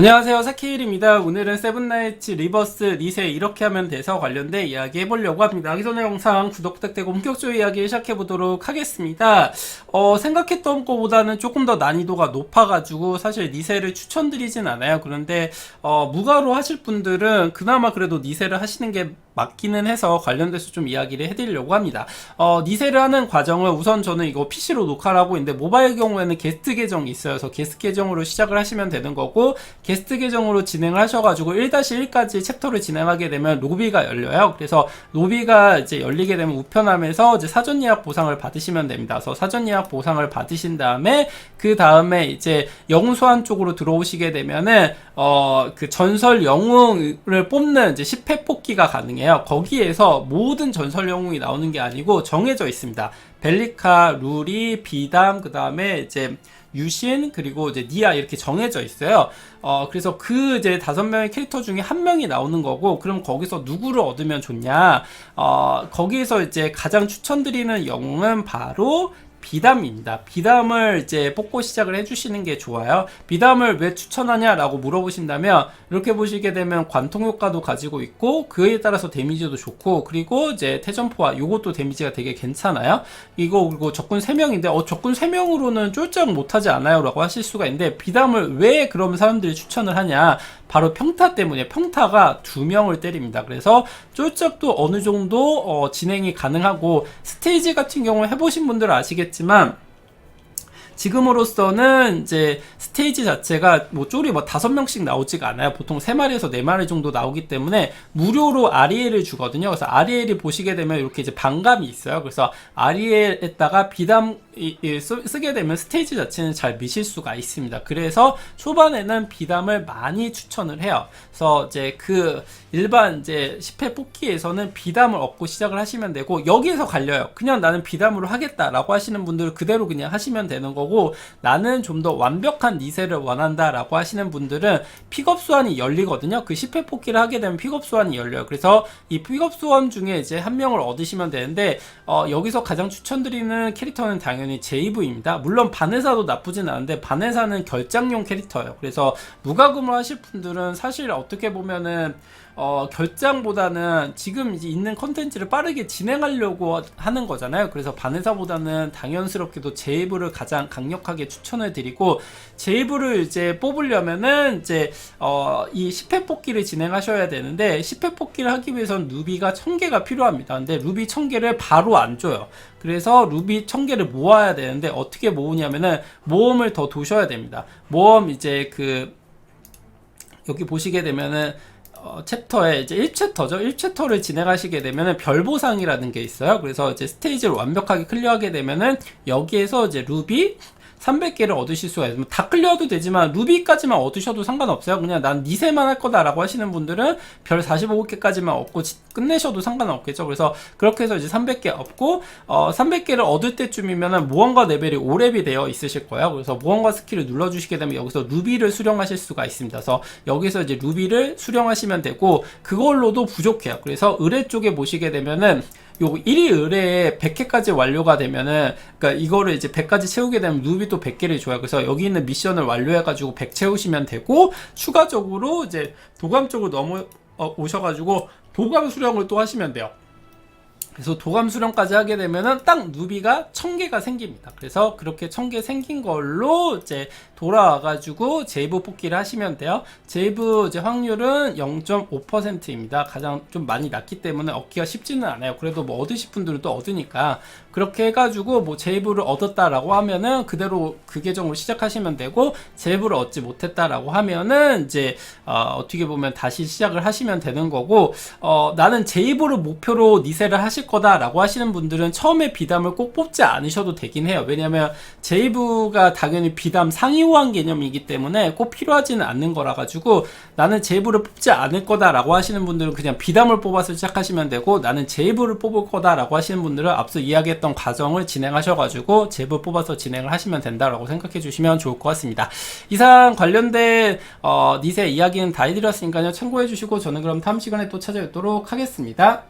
안녕하세요. 사케일입니다. 오늘은 세븐나이츠 리버스 리세 이렇게 하면 돼서 관련된 이야기 해보려고 합니다. 하기 전에 영상 구독 부탁드리고 본격적으로 이야기 시작해보도록 하겠습니다. 어, 생각했던 것보다는 조금 더 난이도가 높아가지고 사실 리세를 추천드리진 않아요. 그런데 어, 무가로 하실 분들은 그나마 그래도 리세를 하시는 게 맞기는 해서 관련돼서 좀 이야기를 해드리려고 합니다. 어, 니세를 하는 과정은 우선 저는 이거 PC로 녹화를 하고 있는데 모바일 경우에는 게스트 계정이 있어요. 그래서 게스트 계정으로 시작을 하시면 되는 거고 게스트 계정으로 진행을 하셔가지고 1-1까지 챕터를 진행하게 되면 로비가 열려요. 그래서 로비가 이제 열리게 되면 우편함에서 이제 사전 예약 보상을 받으시면 됩니다. 그래서 사전 예약 보상을 받으신 다음에 그 다음에 이제 소환 쪽으로 들어오시게 되면은 어, 그 전설 영웅을 뽑는 이제 10회 뽑기가 가능해요. 거기에서 모든 전설 영웅이 나오는 게 아니고 정해져 있습니다. 벨리카, 루리, 비담, 그 다음에 이제 유신 그리고 이제 니아 이렇게 정해져 있어요. 어 그래서 그 이제 다섯 명의 캐릭터 중에 한 명이 나오는 거고 그럼 거기서 누구를 얻으면 좋냐? 어 거기에서 이제 가장 추천드리는 영웅은 바로 비담입니다. 비담을 이제 뽑고 시작을 해주시는 게 좋아요. 비담을 왜 추천하냐라고 물어보신다면 이렇게 보시게 되면 관통 효과도 가지고 있고 그에 따라서 데미지도 좋고 그리고 이제 태전포화 요것도 데미지가 되게 괜찮아요. 이거 그리고 적군 3명인데 어 적군 3명으로는 쫄짝 못하지 않아요라고 하실 수가 있는데 비담을 왜 그럼 사람들이 추천을 하냐? 바로 평타 때문에 평타가 두 명을 때립니다. 그래서 쫄짝도 어느 정도 어, 진행이 가능하고 스테이지 같은 경우 해보신 분들은 아시겠 지만 지금으로서는 이제 스테이지 자체가 뭐 쫄이 뭐 다섯 명씩 나오지가 않아요. 보통 세 마리에서 네 마리 정도 나오기 때문에 무료로 아리엘을 주거든요. 그래서 아리엘이 보시게 되면 이렇게 이제 반감이 있어요. 그래서 아리엘에다가 비담 이, 이, 쓰, 쓰게 되면 스테이지 자체는 잘 미실 수가 있습니다. 그래서 초반에는 비담을 많이 추천을 해요. 그래서 이제 그 일반 이제 10회 뽑기에서는 비담을 얻고 시작을 하시면 되고 여기에서 갈려요. 그냥 나는 비담으로 하겠다라고 하시는 분들 그대로 그냥 하시면 되는 거고 나는 좀 더 완벽한 리세를 원한다라고 하시는 분들은 픽업 수완이 열리거든요. 그 10회 뽑기를 하게 되면 픽업 수완이 열려요. 그래서 이 픽업 수완 중에 이제 한 명을 얻으시면 되는데 어, 여기서 가장 추천드리는 캐릭터는 당연히 제이브입니다. 물론 바네사도 나쁘진 않은데 바네사는 결장용 캐릭터예요. 그래서 무과금을 하실 분들은 사실 어떻게 보면은 어, 결장보다는 지금 있는 컨텐츠를 빠르게 진행하려고 하는 거잖아요. 그래서 바네사보다는 당연스럽게도 제이브를 가장 강력하게 추천을 드리고 제이브를 이제 뽑으려면은 이제 어, 이 10회 뽑기를 진행하셔야 되는데 10회 뽑기를 하기 위해선 루비가 1000개가 필요합니다. 근데 루비 1000개를 바로 안 줘요. 그래서 루비 1000개를 모아야 되는데 어떻게 모으냐면은 모험을 더 도셔야 됩니다. 모험 이제 그 여기 보시게 되면은 어, 챕터에 이제 1챕터죠. 1챕터를 진행하시게 되면은 별보상이라는 게 있어요. 그래서 이제 스테이지를 완벽하게 클리어하게 되면은 여기에서 이제 루비 300개를 얻으실 수가 있어요. 다 클리어도 되지만 루비까지만 얻으셔도 상관없어요. 그냥 난 니세만 할 거다라고 하시는 분들은 별 45개까지만 얻고 지- 끝내셔도 상관없겠죠. 그래서 그렇게 해서 이제 300개 얻고 어 300개를 얻을 때쯤이면은 모험가 레벨이 5렙이 되어 있으실 거예요. 그래서 모험가 스킬을 눌러 주시게 되면 여기서 루비를 수령하실 수가 있습니다. 그래서 여기서 이제 루비를 수령하시면 되고 그걸로도 부족해요. 그래서 의뢰 쪽에 보시게 되면은 요 1위 의뢰에 100회까지 완료가 되면은 그러니까 이거를 이제 100까지 채우게 되면 루비도 100개를 줘요. 그래서 여기 있는 미션을 완료해 가지고 100 채우시면 되고 추가적으로 이제 도감 쪽으로 넘어 어, 오셔 가지고 도감 수령을 또 하시면 돼요. 그래서 도감 수령까지 하게 되면은 딱 누비가 1000개가 생깁니다. 그래서 그렇게 1000개 생긴 걸로 이제 돌아와가지고 제이브 뽑기를 하시면 돼요. 제이브 이제 확률은 0.5%입니다. 가장 좀 많이 낮기 때문에 얻기가 쉽지는 않아요. 그래도 뭐 얻으실 분들은 또 얻으니까 그렇게 해가지고 뭐 제이브를 얻었다라고 하면은 그대로 그 계정으로 시작하시면 되고 제이브를 얻지 못했다라고 하면은 이제 어, 어떻게 보면 다시 시작을 하시면 되는 거고 어, 나는 제이브를 목표로 니세를 하실 거다라고 하시는 분들은 처음에 비담을 꼭 뽑지 않으셔도 되긴 해요. 왜냐면 제이브가 당연히 비담 상위호환 개념이기 때문에 꼭 필요하지는 않는 거라 가지고 나는 제이브를 뽑지 않을 거다라고 하시는 분들은 그냥 비담을 뽑아서 시작하시면 되고 나는 제이브를 뽑을 거다라고 하시는 분들은 앞서 이야기했던 과정을 진행하셔가지고 제이브 뽑아서 진행을 하시면 된다라고 생각해 주시면 좋을 것 같습니다. 이상 관련된 어, 니세 이야기는 다 해드렸으니까요 참고해 주시고 저는 그럼 다음 시간에 또 찾아뵙도록 하겠습니다.